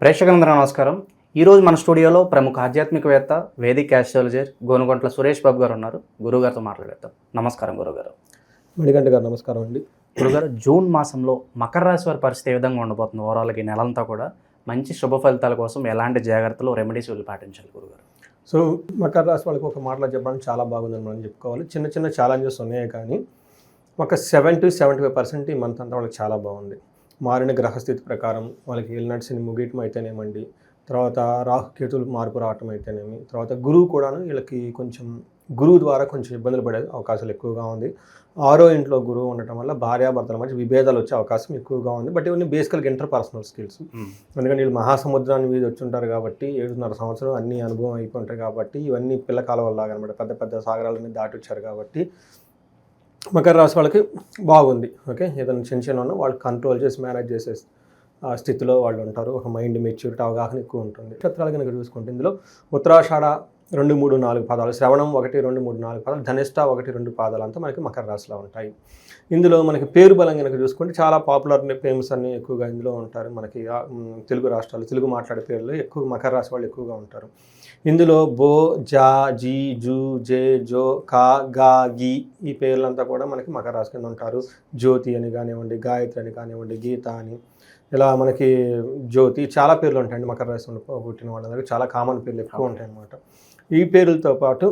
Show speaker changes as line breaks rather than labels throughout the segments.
ప్రేక్షకులందరూ నమస్కారం. ఈరోజు మన స్టూడియోలో ప్రముఖ ఆధ్యాత్మికవేత్త వేదిక ఆస్ట్రాలజర్ గోనుగొంట్ల సురేష్ బాబు గారు ఉన్నారు. గురుగారితో మాట్లాడేద్దాం. నమస్కారం గురుగారు
మణికంఠ గారు నమస్కారం అండి.
గురుగారు జూన్ మాసంలో మకర రాశి వారి పరిస్థితి ఏ విధంగా ఉండబోతుంది? ఓవరాల్గా ఈ నెలంతా కూడా మంచి శుభ ఫలితాల కోసం ఎలాంటి జాగ్రత్తలు రెమెడీస్ వీళ్ళు పాటించాలి గురుగారు
సో మకర రాశి వాళ్ళకి ఒక మాటలో చెప్పడానికి చాలా బాగుందని మనం చెప్పుకోవాలి. చిన్న చిన్న ఛాలెంజెస్ ఉన్నాయి కానీ ఒక seven to seventy five percent ఈ మంత్ అంతా వాళ్ళకి చాలా బాగుంది. మారిన గ్రహస్థితి ప్రకారం వాళ్ళకి ఏలినట్స్ని ముగియటం అయితేనేమండి. తర్వాత రాహుకేతులు మార్పు రావటం అయితేనేమి. తర్వాత గురువు కూడాను వీళ్ళకి కొంచెం గురువు ద్వారా కొంచెం ఇబ్బందులు పడే అవకాశాలు ఎక్కువగా ఉంది. ఆరో ఇంట్లో గురువు ఉండటం వల్ల భార్యాభర్తల మధ్య విభేదాలు వచ్చే అవకాశం ఎక్కువగా ఉంది. బట్ ఇవన్నీ బేసికల్గా ఇంటర్ పర్సనల్ స్కిల్స్ ఎందుకంటే వీళ్ళు మహాసముద్రాన్ని మీద వచ్చి ఉంటారు కాబట్టి ఏడున్నర సంవత్సరం అన్ని అనుభవం అయిపోయి ఉంటాయి కాబట్టి ఇవన్నీ పిల్ల కాలువల్లాగా అనమాట పెద్ద పెద్ద సాగరాలని దాటి వచ్చారు కాబట్టి మకర రాశి వాళ్ళకి బాగుంది. ఓకే? ఏదైనా చిన్న చిన్న ఉన్నా వాళ్ళు కంట్రోల్ చేసి మేనేజ్ చేసే స్థితిలో వాళ్ళు ఉంటారు. ఒక మైండ్ మెచ్యూరిటీ అవగాహన ఎక్కువ ఉంటుంది. నక్షత్రాలు కనుక చూసుకుంటే ఇందులో ఉత్తరాషాఢ రెండు మూడు నాలుగు పాదాలు శ్రవణం ఒకటి రెండు మూడు నాలుగు పాదాలు ధనిష్ట ఒకటి రెండు పాదాలు అంతా మనకి మకర రాశిలో ఉంటాయి. ఇందులో మనకి పేరు బలం కనుక చూసుకుంటే చాలా పాపులర్ ఫేమస్ అన్ని ఎక్కువగా ఇందులో ఉంటారు. మనకి తెలుగు రాష్ట్రాలు తెలుగు మాట్లాడే పేర్లు ఎక్కువ మకర రాశి వాళ్ళు ఎక్కువగా ఉంటారు. ఇందులో బో జా జీ జూ జే జో కా గా గి ఈ పేర్లంతా కూడా మనకి మకర రాశి కింద ఉంటారు. జ్యోతి అని కానివ్వండి గాయత్రి అని కానివ్వండి గీత అని. ఇలా మనకి జ్యోతి చాలా పేర్లు ఉంటాయండి మకర రాశి పుట్టిన వాళ్ళందరికీ. చాలా కామన్ పేర్లు ఎక్కువ ఉంటాయి అన్నమాట ఈ పేర్లతో పాటు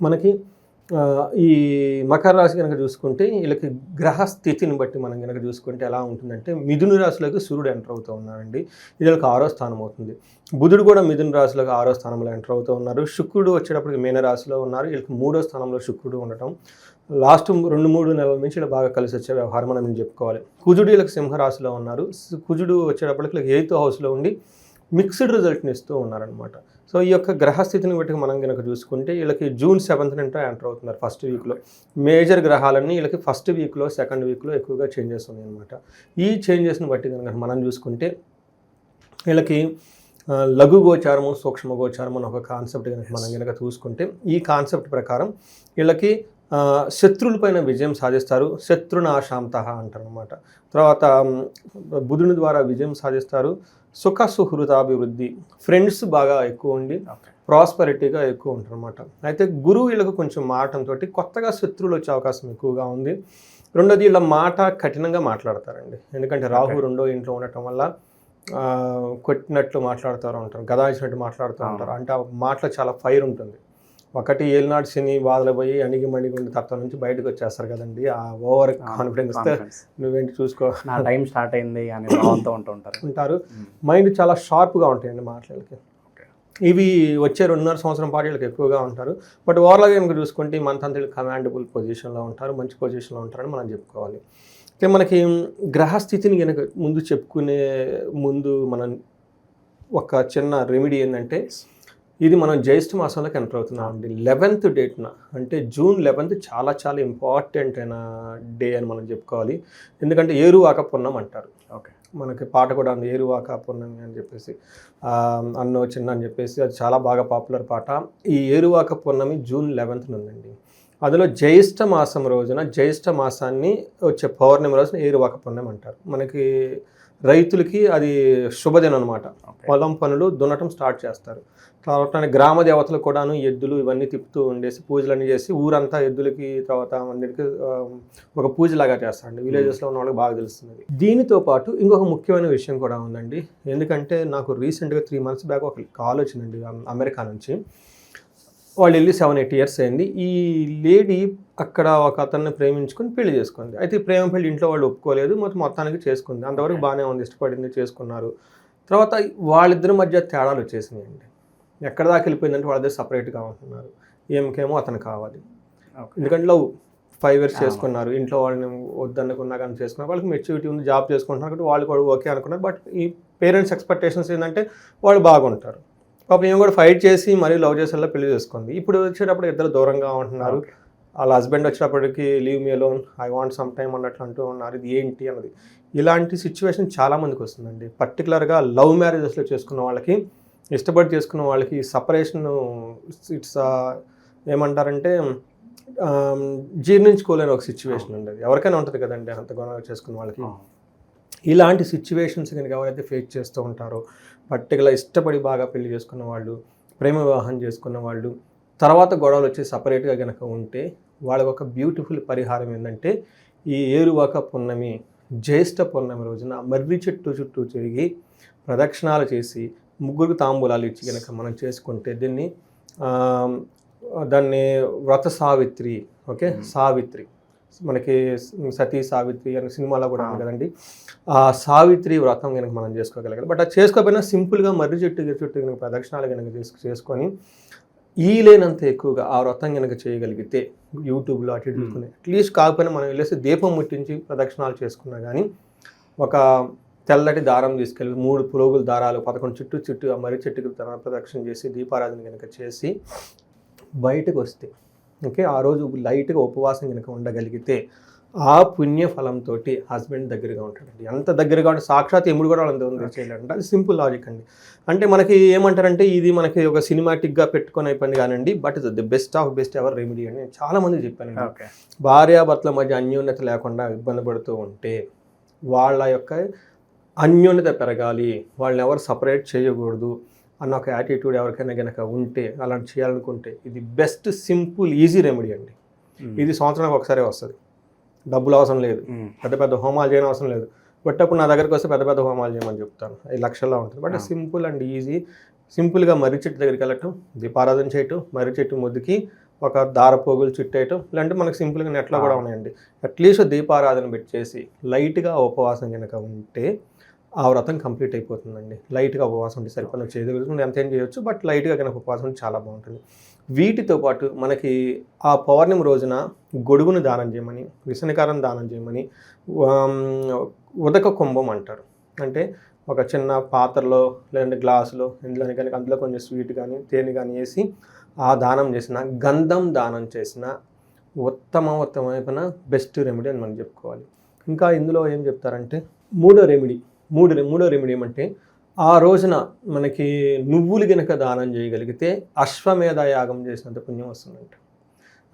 మనకి ఈ మకర రాశి కనుక చూసుకుంటే వీళ్ళకి గ్రహ స్థితిని బట్టి మనం కనుక చూసుకుంటే ఎలా ఉంటుందంటే మిథున రాశిలోకి సూర్యుడు ఎంటర్ అవుతూ ఉన్నారండి. ఇది వీళ్ళకి ఆరో స్థానం అవుతుంది. బుధుడు కూడా మిథున రాశిలోకి ఆరో స్థానంలో ఎంటర్ అవుతూ ఉన్నారు. శుక్రుడు వచ్చేటప్పటికి మీన రాశిలో ఉన్నారు. వీళ్ళకి మూడో స్థానంలో శుక్రుడు ఉండటం. లాస్ట్ రెండు మూడు నెలల నుంచి ఇలా బాగా కలిసి వచ్చే వ్యవహారం మనం చెప్పుకోవాలి. కుజుడు వీళ్ళకి సింహరాశిలో ఉన్నారు. కుజుడు వచ్చేటప్పటికి వీళ్ళకి ఎయిత్ హౌస్లో ఉండి మిక్స్డ్ రిజల్ట్ని ఇస్తూ ఉన్నారనమాట సో ఈ యొక్క గ్రహస్థితిని బట్టి మనం కనుక చూసుకుంటే వీళ్ళకి జూన్ సెవెంత్ నుండి ఎంటర్ అవుతున్నారు ఫస్ట్ వీక్లో. మేజర్ గ్రహాలన్నీ వీళ్ళకి ఫస్ట్ వీక్లో సెకండ్ వీక్లో ఎక్కువగా చేంజెస్ ఉన్నాయి అనమాట ఈ చేంజెస్ని బట్టి కనుక మనం చూసుకుంటే వీళ్ళకి లఘు గోచారము సూక్ష్మ గోచారం అని ఒక కాన్సెప్ట్ కనుక మనం కనుక చూసుకుంటే ఈ కాన్సెప్ట్ ప్రకారం వీళ్ళకి ఆ, శత్రువులపైన విజయం సాధిస్తారు శత్రునాశాంత అంటారు అనమాట తర్వాత బుధుని ద్వారా విజయం సాధిస్తారు సుఖ సుహృతాభివృద్ధి ఫ్రెండ్స్ బాగా ఎక్కువ ఉండి ప్రాస్పరిటీగా ఎక్కువ ఉంటారు అనమాట అయితే గురువు వీళ్ళకు కొంచెం మాటంతో కొత్తగా శత్రువులు వచ్చే అవకాశం ఎక్కువగా ఉంది. రెండోది వీళ్ళ మాట కఠినంగా మాట్లాడతారండి. ఎందుకంటే రాహు. రెండో ఇంట్లో ఉండటం వల్ల కొట్టినట్లు మాట్లాడుతూ ఉంటారు గదాయించినట్టు మాట్లాడుతూ. ఉంటారు. అంటే ఆ మాటలో చాలా ఫైర్ ఉంటుంది. ఒకటి ఏలినాడు శని బాధలు పోయి అణిగి మణిగి ఉండి తత్వం నుంచి బయటకు వచ్చేస్తారు కదండి. ఆ ఓవర్ కాన్ఫిడెన్స్. నువ్వేంటి చూసుకో?
నా టైం స్టార్ట్ అయింది అని భావంతో ఉంటూ ఉంటారు.
ఉంటారు. మైండ్ చాలా షార్ప్గా ఉంటాయండి మాటలకి. ఇవి వచ్చే రెండున్నర సంవత్సరం పాటు వీళ్ళకి ఎక్కువగా ఉంటారు. బట్ ఓవరాల్గా కనుక చూసుకుంటే అంతా వీళ్ళు కమాండబుల్ పొజిషన్లో ఉంటారు మంచి పొజిషన్లో ఉంటారని మనం చెప్పుకోవాలి. అయితే మనకి గ్రహస్థితిని కనుక ముందు చెప్పుకునే ముందు మనం ఒక చిన్న రెమెడీ ఏంటంటే ఇది మనం జ్యేష్ఠ మాసంలోకి ఎంటర్ అవుతున్నాం అండి లెవెన్త్ డేట్న అంటే జూన్ లెవెన్త్ చాలా చాలా ఇంపార్టెంట్ అయిన డే అని మనం చెప్పుకోవాలి. ఎందుకంటే ఏరువాక పున్నం అంటారు.
ఓకే.
మనకి పాట కూడా ఉంది ఏరువాక పున్నమి అని చెప్పేసి. అన్నో చిన్న అని చెప్పేసి అది చాలా బాగా పాపులర్ పాట. ఈ ఏరువాక పున్నమి జూన్ లెవెన్త్ ఉందండి. అందులో జ్యేష్ఠ మాసం రోజున జ్యేష్ఠ మాసాన్ని వచ్చే పౌర్ణమి రోజున ఏరువాక పున్నమి అంటారు. మనకి రైతులకి అది శుభదినం అనమాట పొలం పనులు దున్నటం స్టార్ట్ చేస్తారు. తర్వాత గ్రామ దేవతలు కూడాను ఎద్దులు ఇవన్నీ తిప్పుతూ ఉండేసి పూజలన్నీ చేసి ఊరంతా ఎద్దులకి తర్వాత అందరికి ఒక పూజలాగా చేస్తారండి. విలేజెస్లో ఉన్న వాళ్ళకి బాగా తెలుస్తుంది దీనితో పాటు ఇంకొక ముఖ్యమైన విషయం కూడా ఉందండి. ఎందుకంటే నాకు రీసెంట్గా త్రీ మంత్స్ బ్యాక్ ఒక కాల్ వచ్చిందండి అమ్- అమెరికా నుంచి. వాళ్ళు వెళ్ళి సెవెన్ ఎయిట్ ఇయర్స్ అయింది. ఈ లేడీ అక్కడ ఒక అతన్ని ప్రేమించుకొని పెళ్ళి చేసుకుంది. అయితే ఈ ప్రేమ పెళ్ళి ఇంట్లో వాళ్ళు ఒప్పుకోలేదు. మొత్తం మొత్తానికి చేసుకుంది. అంతవరకు బాగానే ఉంది ఇష్టపడింది చేసుకున్నారు. తర్వాత వాళ్ళిద్దరి మధ్య తేడాలు వచ్చేసినాయండి. ఎక్కడ దాకా వెళ్ళిపోయిందంటే వాళ్ళిద్దరు సపరేట్గా ఉంటున్నారు. ఏమికేమో అతను కావాలి. ఎందుకంటే లవ్ ఫైవ్ ఇయర్స్. చేసుకున్నారు. ఇంట్లో వాళ్ళని వద్దనుకున్నా కానీ చేసుకున్నారు. వాళ్ళకి మెచ్యూరిటీ ఉంది జాబ్ చేసుకుంటున్నారు కాబట్టి వాళ్ళు కూడా ఓకే అనుకున్నారు. బట్ ఈ పేరెంట్స్ ఎక్స్పెక్టేషన్స్ ఏంటంటే వాళ్ళు బాగుంటారు. పాపం ఏం కూడా ఫైట్ చేసి మరీ లవ్ చేసేలా పెళ్ళి చేసుకుంది. ఇప్పుడు వచ్చేటప్పుడు ఇద్దరు దూరంగా ఉంటున్నారు. వాళ్ళ హస్బెండ్ వచ్చేటప్పటికి leave me alone I want some time అన్నట్లు అంటూ ఉన్నారు. ఇది ఏంటి అన్నది. ఇలాంటి సిచ్యువేషన్ చాలా మందికి వస్తుందండి. పర్టికులర్గా లవ్ మ్యారేజెస్లో చేసుకున్న వాళ్ళకి ఇష్టపడి చేసుకున్న వాళ్ళకి సపరేషన్ ఇట్స్ ఏమంటారంటే జీర్ణించుకోలేని ఒక సిచ్యువేషన్ అండి అది. ఎవరికైనా ఉంటుంది కదండి అంత గొడవ చేసుకున్న వాళ్ళకి. ఇలాంటి సిచ్యువేషన్స్ కనుక ఎవరైతే ఫేస్ చేస్తూ ఉంటారో పర్టికులర్ ఇష్టపడి బాగా పెళ్ళి చేసుకున్న వాళ్ళు ప్రేమ వివాహం చేసుకున్న వాళ్ళు తర్వాత గొడవలు వచ్చి సపరేట్గా కనుక ఉంటే వాళ్ళకి ఒక బ్యూటిఫుల్ పరిహారం ఏంటంటే ఈ ఏరువాక పున్నమి జ్యేష్ఠ పున్నమి రోజున మర్రి చెట్టు చుట్టూ తిరిగి ప్రదక్షిణాలు చేసి ముగ్గురు తాంబూలాలు ఇచ్చి కనుక మనం చేసుకుంటే దీన్ని దాన్ని వ్రత సావిత్రి ఓకే? సావిత్రి. మనకి సతీ సావిత్రి అనే సినిమాలో కూడా ఉంది కదండి. ఆ సావిత్రి వ్రతం కనుక మనం చేసుకోగలగాలి బట్ అది చేసుకోకపోయినా సింపుల్గా మర్రి చెట్టు చుట్టూ కనుక ప్రదక్షిణాలు కనుక చేసు చేసుకొని ఈ లేనంత ఎక్కువగా ఆ వ్రతం కనుక చేయగలిగితే యూట్యూబ్లో అటు ఇటు చూసుకుని అట్లీస్ట్ కాకపోయినా మనం వెళ్ళేసి దీపం ముట్టించి ప్రదక్షిణాలు చేసుకున్నా కానీ ఒక తెల్లటి దారం తీసుకెళ్ళి మూడు పురుగుల దారాలు పదకొండు చుట్టూ చుట్టూ ఆ మర్రి చెట్టుకు తన ప్రదక్షిణ చేసి దీపారాధన కనుక చేసి బయటకు వస్తే ఓకే ఆ రోజు లైట్గా ఉపవాసం కనుక ఉండగలిగితే ఆ పుణ్య ఫలంతో హస్బెండ్ దగ్గరగా ఉంటాడండి. ఎంత దగ్గరగా ఉంటే సాక్షాత్ ఎముడు కూడా వాళ్ళంత ఉంది చేయాలంటే. అది సింపుల్ లాజిక్ అండి. అంటే మనకి ఏమంటారంటే ఇది మనకి ఒక సినిమాటిక్గా పెట్టుకొని అయిపోయింది కానండి but is the best of best ever remedy అని నేను చాలా మంది చెప్పాను భార్యాభర్తల మధ్య అన్యోన్యత లేకుండా ఇబ్బంది పడుతూ ఉంటే వాళ్ళ యొక్క అన్యోన్యత పెరగాలి వాళ్ళని ఎవరు సపరేట్ చేయకూడదు అన్న ఒక యాటిట్యూడ్ ఎవరికైనా కనుక ఉంటే అలాంటి చేయాలనుకుంటే ఇది బెస్ట్ సింపుల్ ఈజీ రెమెడీ అండి. ఇది సంవత్సరానికి ఒకసారి వస్తుంది. డబ్బులు అవసరం లేదు. పెద్ద పెద్ద హోమాలు చేయని అవసరం లేదు. బట్ అప్పుడు నా దగ్గరకు వస్తే పెద్ద పెద్ద హోమాలు చేయమని చెప్తాను. ఐదు లక్షల్లో ఉంటుంది. బట్. Simple and easy. సింపుల్గా మర్రి చెట్టు దగ్గరికి వెళ్ళటం దీపారాధన చేయటం మర్రి చెట్టు ముద్దుకి ఒక దారపోగులు చుట్టేయటం ఇలాంటి మనకు సింపుల్గా నెట్లో కూడా. ఉన్నాయండి. అట్లీస్ట్ దీపారాధన పెట్టేసి లైట్గా ఉపవాసం కనుక ఉంటే ఆ వ్రతం కంప్లీట్ అయిపోతుందండి. లైట్గా ఉపవాసం ఉంటే చేయగలుగుతుంది ఎంత ఏం చేయొచ్చు బట్ లైట్గా కనుక ఉపవాసం ఉంటే చాలా బాగుంటుంది. వీటితో పాటు మనకి ఆ పౌర్ణమి రోజున గొడుగును దానం చేయమని విసనకారం దానం చేయమని ఉదక కుంభం అంటారు. అంటే ఒక చిన్న పాత్రలో లేదంటే గ్లాసులో ఇందులో కానీ అందులో కొంచెం స్వీట్ కానీ తేనె కానీ వేసి ఆ దానం చేసిన గంధం దానం చేసిన ఉత్తమ ఉత్తమమైన బెస్ట్ రెమెడీ అని మనం చెప్పుకోవాలి. ఇంకా ఇందులో ఏం చెప్తారంటే మూడో రెమెడీ మూడు రె- మూడో రెమెడీ ఏమంటే ఆ రోజున మనకి నువ్వులు గనక దానం చేయగలిగితే అశ్వమేధ యాగం చేసినంత పుణ్యం వస్తుందంట.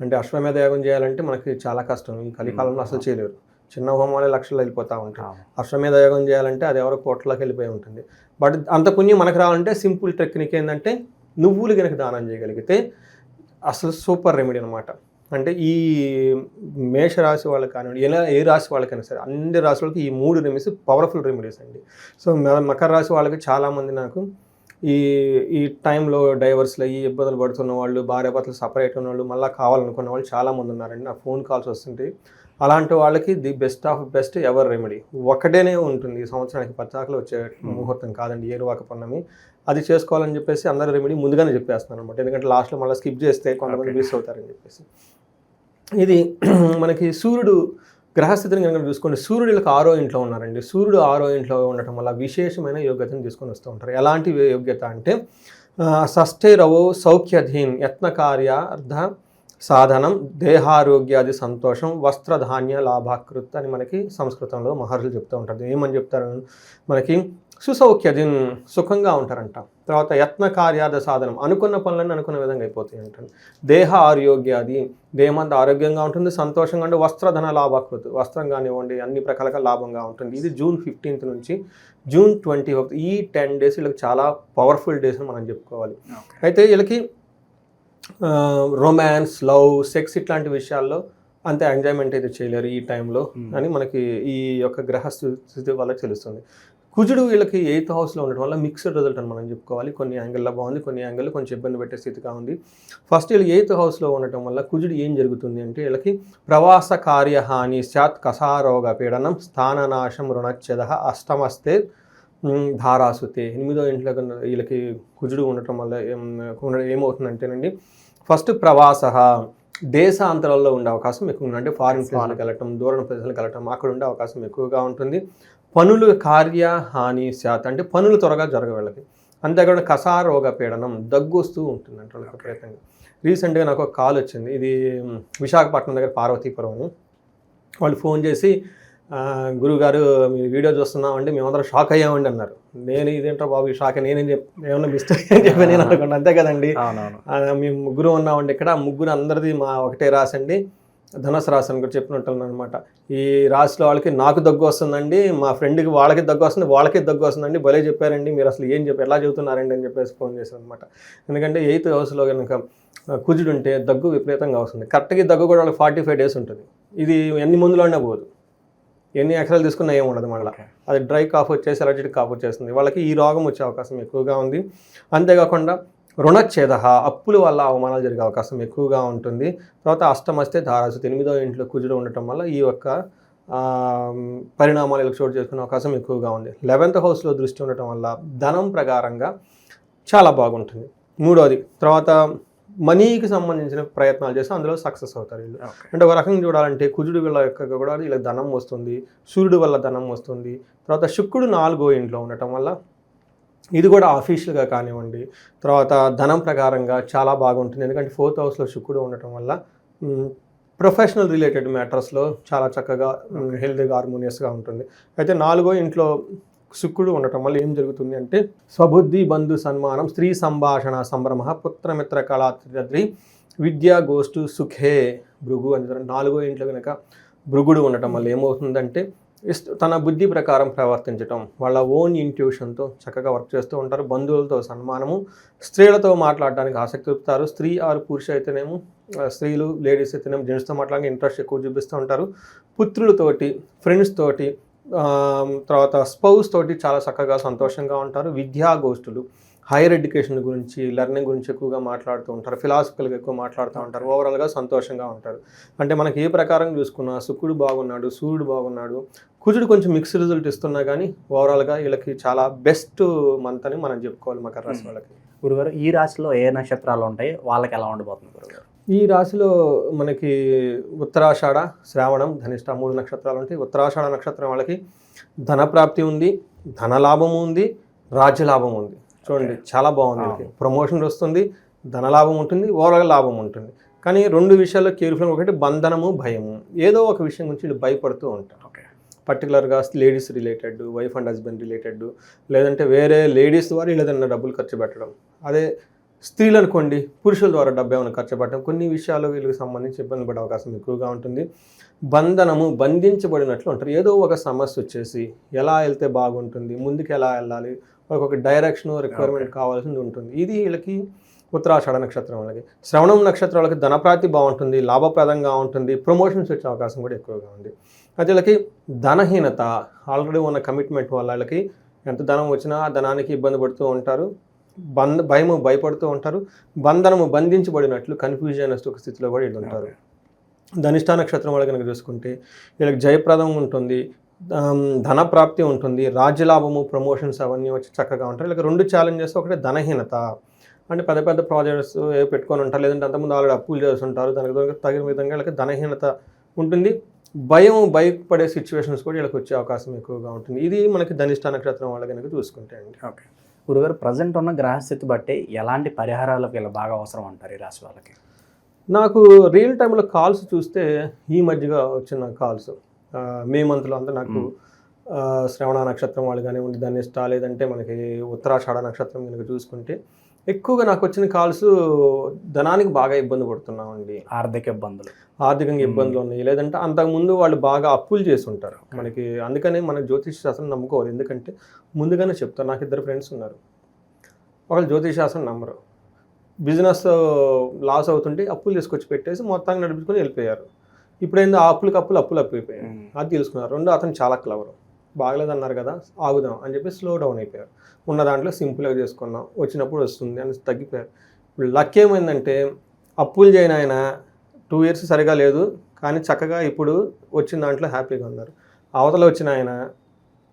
అంటే అశ్వమేధ యాగం చేయాలంటే మనకి చాలా కష్టం. ఈ కలికాలంలో అసలు చేయలేరు. చిన్న హోమాలే లక్షలు వెళ్ళిపోతూ ఉంటాయి. అశ్వమేధ యాగం చేయాలంటే అది ఎవరో కోట్లకి వెళ్ళిపోయి ఉంటుంది. బట్ అంత పుణ్యం మనకు రావాలంటే సింపుల్ టెక్నిక్ ఏంటంటే నువ్వులు కనుక దానం చేయగలిగితే అసలు సూపర్ రెమెడీ అనమాట అంటే ఈ మేషరాశి వాళ్ళకి కానివ్వండి ఎలా ఏ రాశి వాళ్ళకైనా సరే అన్ని రాశులకి ఈ మూడు రెమెడీస్ పవర్ఫుల్ రెమెడీస్ అండి. సో మ- మకర రాశి వాళ్ళకి చాలామంది నాకు ఈ ఈ టైంలో డైవర్స్లు అయ్యి ఇబ్బందులు పడుతున్న వాళ్ళు భార్యాభర్తలు సపరేట్ ఉన్న వాళ్ళు మళ్ళీ కావాలనుకున్న వాళ్ళు చాలామంది ఉన్నారండి. నా ఫోన్ కాల్స్ వస్తుంటాయి అలాంటి వాళ్ళకి the best of best ever remedy ఒకటేనే ఉంటుంది ఈ సంవత్సరానికి పచ్చాకలు వచ్చే ముహూర్తం కాదండి ఏరువాక పన్నమి అది చేసుకోవాలని చెప్పేసి అందరు రెమెడీ ముందుగానే చెప్పేస్తున్నాను అనమాట ఎందుకంటే లాస్ట్లో మళ్ళీ స్కిప్ చేస్తే కొంతమంది. మిస్ అవుతారని చెప్పేసి. ఇది మనకి సూర్యుడు గ్రహస్థితిని కనుక చూసుకోండి సూర్యుడు వీళ్ళకి ఆరో ఇంట్లో ఉన్నారండి. సూర్యుడు ఆరో ఇంట్లో ఉండటం వల్ల విశేషమైన యోగ్యతను తీసుకొని వస్తూ ఉంటారు. ఎలాంటి యోగ్యత అంటే ఆ, షష్ఠైరవో సౌఖ్యధీన్ యత్నకార్య అర్ధ సాధనం దేహారోగ్యాది సంతోషం వస్త్రధాన్య లాభాకృత్ అని మనకి సంస్కృతంలో మహర్షులు చెప్తూ ఉంటారు. ఏమని చెప్తారు? మనకి సుసౌఖ్యదిన్ సుఖంగా ఉంటారంట. తర్వాత యత్న కార్యాద సాధనం. అనుకున్న పనులన్నీ అనుకున్న విధంగా అయిపోతాయి అంటారు దేహ ఆరోగ్యాది దేహమంతా ఆరోగ్యంగా ఉంటుంది సంతోషంగా ఉండి వస్త్రధన లాభాకృతి. వస్త్రం కానివ్వండి అన్ని ప్రకారంగా లాభంగా ఉంటుంది. ఇది జూన్ ఫిఫ్టీన్త్ నుంచి జూన్ ట్వంటీ ఈ టెన్ డేస్ వీళ్ళకి చాలా పవర్ఫుల్ డేస్ అని మనం చెప్పుకోవాలి. అయితే వీళ్ళకి రొమాన్స్ లవ్ సెక్స్ ఇట్లాంటి విషయాల్లో అంత ఎంజాయ్మెంట్ అయితే చేయలేరు ఈ టైంలో. అని మనకి ఈ యొక్క గ్రహ స్థి- స్థితి వల్ల తెలుస్తుంది. కుజుడు వీళ్ళకి ఎయిత్ హౌస్లో ఉండడం వల్ల మిక్స్డ్ రిజల్ట్ అని మనం చెప్పుకోవాలి. కొన్ని యాంగిల్లో బాగుంది కొన్ని యాంగిల్లో కొంచెం ఇబ్బంది పెట్టే స్థితిగా ఉంది. ఫస్ట్ వీళ్ళు ఎయిత్ హౌస్లో ఉండటం వల్ల కుజుడు ఏం జరుగుతుంది అంటే వీళ్ళకి ప్రవాస కార్యహాని స్యాత్ కసారోగ పీడనం స్థాననాశం రుణచ్ఛేద అష్టమస్తే ధారాసుతే. ఎనిమిదో ఇంట్లో వీళ్ళకి కుజుడు ఉండటం వల్ల ఏం ఏమవుతుందంటేనండి ఫస్ట్ ప్రవాస దేశాంతరాల్లో ఉండే అవకాశం ఎక్కువ ఉంది. అంటే ఫారిన్ ప్లేస్లకు వెళ్ళటం దూరం ప్రదేశాలకు వెళ్ళటం అక్కడ ఉండే అవకాశం ఎక్కువగా ఉంటుంది. పనులు కార్య హాని శాత అంటే పనులు త్వరగా జరగ వీళ్ళకి. అంతేకాకుండా కసారోగ పీడనం దగ్గు వస్తూ ఉంటుంది అంటే వాళ్ళకి విపరీతంగా. రీసెంట్గా నాకు ఒక కాల్ వచ్చింది. ఇది విశాఖపట్నం దగ్గర పార్వతీపురం అని. వాళ్ళు ఫోన్ చేసి "ఆ, గురుగారు మీ వీడియో చూస్తున్నామంటే మేమందరం షాక్ అయ్యామండి అన్నారు. నేను ఇదేంటో బాబు ఈ షాక్? నేనేం చెప్ ఏమన్నా మిస్టేక్ అని చెప్పి నేను అనుకున్నాను అంతే కదండి. మేము ముగ్గురు ఉన్నామండి ఇక్కడ. ముగ్గురు అందరిది మా ఒకటే రాసండి. ధనుసు రాశి అని కూడా చెప్పినట్టు అనమాట ఈ రాశిలో వాళ్ళకి నాకు దగ్గు వస్తుందండి మా ఫ్రెండ్కి వాళ్ళకి దగ్గు వస్తుంది వాళ్ళకి దగ్గు వస్తుందండి. భలే చెప్పారండి మీరు అసలు ఏం చెప్పి ఎలా చెబుతున్నారండి అని చెప్పేసి ఫోన్ చేశాను అనమాట ఎందుకంటే ఎయిత్ హౌస్లో కనుక కుజుడు ఉంటే దగ్గు విపరీతంగా వస్తుంది. కరెక్ట్గా దగ్గు కూడా వాళ్ళకి ఫార్టీ ఫైవ్ డేస్ ఉంటుంది. ఇది ఎన్ని మందులోనే పోదు. ఎన్ని ఎక్స్రేలు తీసుకున్నా ఏమి ఉండదు మళ్ళీ. అది డ్రై కాఫ్ వచ్చేసి అలర్జెటిక్ కాఫ్ వచ్చేస్తుంది. వాళ్ళకి ఈ రోగం వచ్చే అవకాశం ఎక్కువగా ఉంది. అంతేకాకుండా రుణఛేద అప్పుల వల్ల అవమానాలు జరిగే అవకాశం ఎక్కువగా ఉంటుంది. తర్వాత అష్టమస్తే ధారాసు ఎనిమిదో ఇంట్లో కుజుడు ఉండటం వల్ల ఈ యొక్క పరిణామాలు ఇలా చోటు చేసుకునే అవకాశం ఎక్కువగా ఉంది. లెవెన్త్ హౌస్లో దృష్టి ఉండటం వల్ల ధనం ప్రకారంగా చాలా బాగుంటుంది. మూడోది తర్వాత మనీకి సంబంధించిన ప్రయత్నాలు చేస్తే అందులో సక్సెస్ అవుతారు వీళ్ళు. అంటే ఒక రకంగా చూడాలంటే కుజుడు వల్ల యొక్క కూడా వీళ్ళకి ధనం వస్తుంది సూర్యుడు వల్ల ధనం వస్తుంది. తర్వాత శుక్రుడు నాలుగో ఇంట్లో ఉండటం వల్ల ఇది కూడా ఆఫీషియల్గా కానివ్వండి. తర్వాత ధనం ప్రకారంగా చాలా బాగుంటుంది. ఎందుకంటే ఫోర్త్ హౌస్లో శుక్రుడు ఉండటం వల్ల ప్రొఫెషనల్ రిలేటెడ్ మ్యాటర్స్లో చాలా చక్కగా హెల్తీగా హార్మోనియస్గా ఉంటుంది. అయితే నాలుగో ఇంట్లో శుక్రుడు ఉండటం వల్ల ఏం జరుగుతుంది అంటే స్వబుద్ధి బంధు సన్మానం స్త్రీ సంభాషణ సంభ్రమ పుత్రమిత్ర కళాత్రి విద్యా గోష్ఠు సుఖే భృగు అని. నాలుగో ఇంట్లో కనుక భృగుడు ఉండటం వల్ల ఏమవుతుందంటే ఇస్- తన బుద్ధి ప్రకారం ప్రవర్తించటం వాళ్ళ ఓన్ ఇంట్యూషన్తో చక్కగా వర్క్ చేస్తూ ఉంటారు. బంధువులతో సన్మానము స్త్రీలతో మాట్లాడడానికి ఆసక్తి చూపుతారు. స్త్రీ ఆరు పురుష అయితేనేమో స్త్రీలు లేడీస్ అయితేనేమో జెంట్స్తో మాట్లాడడానికి ఇంట్రెస్ట్ ఎక్కువ చూపిస్తూ ఉంటారు. పుత్రులతోటి ఫ్రెండ్స్ తోటి తర్వాత స్పౌస్ తోటి చాలా చక్కగా సంతోషంగా ఉంటారు. విద్యా గోష్ఠులు హైయర్ ఎడ్యుకేషన్ గురించి లెర్నింగ్ గురించి ఎక్కువగా మాట్లాడుతూ ఉంటారు. ఫిలాసఫికల్గా ఎక్కువ మాట్లాడుతూ ఉంటారు. ఓవరాల్గా సంతోషంగా ఉంటారు. అంటే మనకి ఏ ప్రకారం చూసుకున్నా శుక్రుడు బాగున్నాడు సూర్యుడు బాగున్నాడు కుజుడు కొంచెం మిక్స్ రిజల్ట్ ఇస్తున్నా కానీ ఓవరాల్గా వీళ్ళకి చాలా బెస్ట్ మంత్ అని మనం చెప్పుకోవాలి మకర రాశి వాళ్ళకి.
గురుగారు ఈ రాశిలో ఏ నక్షత్రాలు ఉంటాయి? వాళ్ళకి ఎలా ఉండబోతుంది గురుగారు?
ఈ రాశిలో మనకి ఉత్తరాషాఢ శ్రావణం ధనిష్ట మూడు నక్షత్రాలు ఉంటాయి. ఉత్తరాషాఢ నక్షత్రం వాళ్ళకి ధనప్రాప్తి ఉంది ధనలాభం ఉంది రాజ్యలాభం ఉంది. చూడండి చాలా బాగుంది ప్రమోషన్ వస్తుంది ధనలాభం ఉంటుంది ఓవరాల్ లాభం ఉంటుంది. కానీ రెండు విషయాల్లో కేర్ఫుల్ ఒకటి బంధనము భయము. ఏదో ఒక విషయం గురించి వీళ్ళు భయపడుతూ ఉంటారు.
ఓకే.
పర్టికులర్గా ladies related wife and husband related లేదంటే వేరే లేడీస్ ద్వారా ఏదైనా డబ్బులు ఖర్చు పెట్టడం. అదే స్త్రీలు అనుకోండి పురుషుల ద్వారా డబ్బు ఏమైనా ఖర్చు పెట్టడం. కొన్ని విషయాలు వీళ్ళకి సంబంధించి ఇబ్బంది పడే అవకాశం ఎక్కువగా ఉంటుంది. బంధనము బంధించబడినట్లు ఉంటారు. ఏదో ఒక సమస్య వచ్చేసి ఎలా వెళ్తే బాగుంటుంది ముందుకు ఎలా వెళ్ళాలి వాళ్ళకి ఒక డైరెక్షన్ రిక్వైర్మెంట్ కావాల్సింది ఉంటుంది. ఇది వీళ్ళకి ఉత్తరాషాఢ నక్షత్రం వాళ్ళకి. శ్రవణం నక్షత్రం వాళ్ళకి ధనప్రాప్తి బాగుంటుంది లాభప్రదంగా ఉంటుంది ప్రమోషన్స్ వచ్చే అవకాశం కూడా ఎక్కువగా ఉంది. అయితే వీళ్ళకి ధనహీనత ఆల్రెడీ ఉన్న కమిట్మెంట్ వల్ల వీళ్ళకి ఎంత ధనం వచ్చినా ఆ ధనానికి ఇబ్బంది పడుతూ ఉంటారు బంధ భయము భయపడుతూ ఉంటారు బంధనము బంధించబడినట్లు కన్ఫ్యూజన్ ఒక స్థితిలో కూడా వీళ్ళు ఉంటారు. ధనిష్ట నక్షత్రం వాళ్ళు కనుక చూసుకుంటే వీళ్ళకి జయప్రదం ఉంటుంది ఆమ్, ధనప్రాప్తి ఉంటుంది. రాజ్యలాభము ప్రమోషన్స్ అవన్నీ వచ్చి చక్కగా ఉంటారు వీళ్ళకి రెండు ఛాలెంజెస్ ఒకటి ధనహీనత. అంటే పెద్ద పెద్ద ప్రాజెక్ట్స్ ఏ పెట్టుకొని ఉంటారు. లేదంటే అంతకుముందు ఆల్రెడీ అప్పులు చేస్తుంటారు దానికి తగిన విధంగా వీళ్ళకి ధనహీనత ఉంటుంది. భయం భయపడే సిచ్యువేషన్స్ కూడా వీళ్ళకి వచ్చే అవకాశం ఎక్కువగా ఉంటుంది. ఇది మనకి ధనిష్ట నక్షత్రం వాళ్ళ కనుక చూసుకుంటే అండి.
ఓకే. గురుగారు ప్రజెంట్ ఉన్న గ్రహస్థితి బట్టి ఎలాంటి పరిహారాలకు వీళ్ళు బాగా అవసరం అంటారు ఈ రాశి వాళ్ళకి?
నాకు రియల్ టైంలో కాల్స్ చూస్తే ఈ మధ్యగా వచ్చిన కాల్స్ మే మంత్లో అంతా నాకు శ్రవణ నక్షత్రం వాళ్ళు కానివ్వండి ధనిష్ట లేదంటే మనకి ఉత్తరాషాఢ నక్షత్రం కనుక చూసుకుంటే ఎక్కువగా నాకు వచ్చిన కాల్స్ ధనానికి బాగా ఇబ్బంది పడుతున్నామండి.
ఆర్థిక ఇబ్బందులు.
ఆర్థికంగా ఇబ్బందులు ఉన్నాయి. లేదంటే అంతకుముందు వాళ్ళు బాగా అప్పులు చేసి ఉంటారు మనకి అందుకనే మన జ్యోతిష్ శాస్త్రం నమ్ముకోవాలి. ఎందుకంటే ముందుగానే చెప్తారు నాకు ఇద్దరు ఫ్రెండ్స్ ఉన్నారు. ఒకళ్ళు జ్యోతిష్ శాస్త్రం నమ్మరు. బిజినెస్ లాస్ అవుతుంటే అప్పులు తీసుకొచ్చి పెట్టేసి మొత్తాన్ని నడిపించుకొని వెళ్ళిపోయారు. ఇప్పుడేందో ఆ అప్పులకు అప్పులు అప్పులు అప్పిపోయాయి అది తెలుసుకున్నారు. రెండు అతను చాలా క్లవర్ బాగలేదన్నారు కదా ఆగుదాం అని చెప్పి స్లో డౌన్ అయిపోయారు. ఉన్న దాంట్లో సింపుల్గా చేసుకున్నాం. వచ్చినప్పుడు వస్తుంది అని తగ్గిపోయారు. ఇప్పుడు లక్ ఏమైందంటే అప్పులు చేయని ఆయన టూ ఇయర్స్ సరిగా లేదు కానీ చక్కగా ఇప్పుడు వచ్చిన దాంట్లో హ్యాపీగా ఉన్నారు. అవతల వచ్చిన ఆయన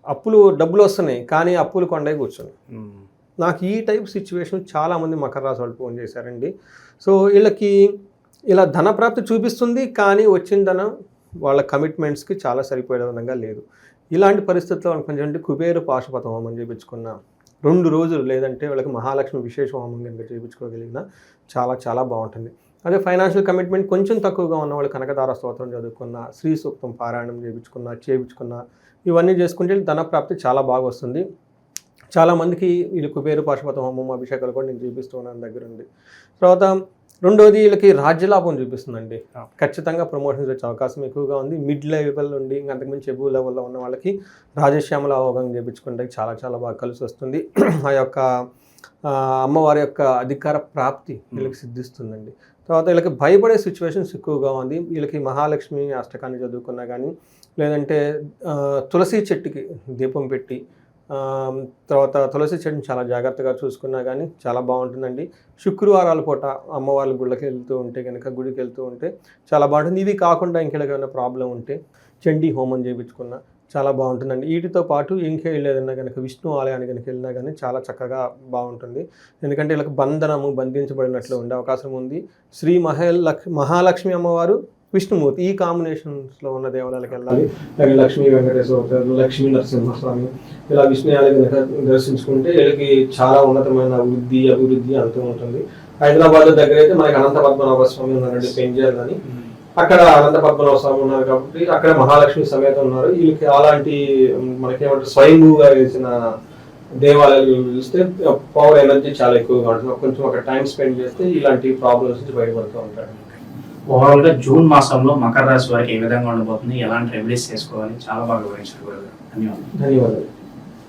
అప్పులు డబ్బులు వస్తున్నాయి కానీ అప్పులు కొండే కూర్చుని. నాకు ఈ టైప్ సిచ్యువేషన్ చాలామంది మకర రాశి వాళ్ళు ఫోన్ చేశారండి. సో వీళ్ళకి ఇలా ధనప్రాప్తి చూపిస్తుంది కానీ వచ్చిన ధనం వాళ్ళ కమిట్మెంట్స్కి చాలా సరిపోయే విధంగా లేదు. ఇలాంటి పరిస్థితుల్లో కొంచెం కుబేరు పాశుపత హోమం చేయించుకున్న రెండు రోజులు లేదంటే వాళ్ళకి మహాలక్ష్మి విశేష హోమం కనుక చేయించుకోగలిగిన చాలా చాలా బాగుంటుంది. అదే ఫైనాన్షియల్ కమిట్మెంట్ కొంచెం తక్కువగా ఉన్న వాళ్ళు కనకదార స్తోత్రం చదువుకున్న శ్రీ సూక్తం పారాయణం చేయించుకున్న చేయించుకున్న ఇవన్నీ చేసుకుంటే ధన ప్రాప్తి చాలా బాగా వస్తుంది. చాలామందికి వీళ్ళు కుబేరు పాశుపత హోమం అభిషేకాలు కూడా నేను చూపిస్తూ ఉన్నాను దగ్గర ఉంది తర్వాత రెండోది వీళ్ళకి రాజ్యలాభం చూపిస్తుందండి. ఖచ్చితంగా ప్రమోషన్స్ వచ్చే అవకాశం ఎక్కువగా ఉంది. మిడ్ లెవెల్ నుండి ఇంకా అంతకుమించి ఎబువ్ లెవెల్లో ఉన్న వాళ్ళకి రాజశ్యామల అవగాహన చేయించుకుంటే చాలా చాలా బాగా కలిసి వస్తుంది. ఆ యొక్క అమ్మవారి యొక్క అధికార ప్రాప్తి వీళ్ళకి సిద్ధిస్తుందండి. తర్వాత వీళ్ళకి భయపడే సిచ్యువేషన్స్ ఎక్కువగా ఉంది. వీళ్ళకి మహాలక్ష్మి అష్టకాన్ని చదువుకున్నా కానీ లేదంటే తులసి చెట్టుకి దీపం పెట్టి తర్వాత తులసి చెట్టుని చాలా జాగ్రత్తగా చూసుకున్నా కానీ చాలా బాగుంటుందండి. శుక్రవారాల పూట అమ్మవారి గుళ్ళకి వెళ్తూ ఉంటే కనుక గుడికి వెళ్తూ ఉంటే చాలా బాగుంటుంది. ఇవి కాకుండా ఇంకేమైనా ప్రాబ్లం ఉంటే చండీ హోమం చేయించుకున్నా చాలా బాగుంటుందండి. వీటితో పాటు ఇంకే వెళ్ళేదన్నా కనుక విష్ణు ఆలయానికి కనుక వెళ్ళినా కానీ చాలా చక్కగా బాగుంటుంది. ఎందుకంటే వీళ్ళకి బంధనము బంధించబడినట్లు ఉండే అవకాశం ఉంది. శ్రీ మహాలక్ష మహాలక్ష్మి అమ్మవారు విష్ణుమూర్తి ఈ కాంబినేషన్స్లో ఉన్న దేవాలయాలకు వెళ్ళాలి. అలాగే లక్ష్మీ వెంకటేశ్వర లక్ష్మీ నరసింహస్వామి ఇలా విష్ణుయాలయం దర్శించుకుంటే వీళ్ళకి చాలా ఉన్నతమైన వృద్ధి అభివృద్ధి అంతూ ఉంటుంది. హైదరాబాద్ దగ్గర అయితే మనకి అనంత పద్మనాభ స్వామి ఉన్నారండి పెంజాల్ అని. అక్కడ అనంత పద్మనాభ స్వామి ఉన్నారు కాబట్టి అక్కడ మహాలక్ష్మి సమేత ఉన్నారు. వీళ్ళకి అలాంటి మనకేమంటారు స్వయంభూగా వేసిన దేవాలయాలు చూస్తే పవర్ ఎనర్జీ చాలా ఎక్కువగా ఉంటుంది. కొంచెం ఒక టైం స్పెండ్ చేస్తే ఇలాంటి ప్రాబ్లమ్స్ నుంచి బయటపడుతూ ఉంటాడు
ఓవరాల్గా జూన్ మాసంలో మకర రాశి వారికి ఏ విధంగా ఉండబోతుంది ఎలాంటి రెమెడీస్ చేసుకోవాలి? చాలా బాగా వివరించారు ధన్యవాదాలు.
ధన్యవాదాలు.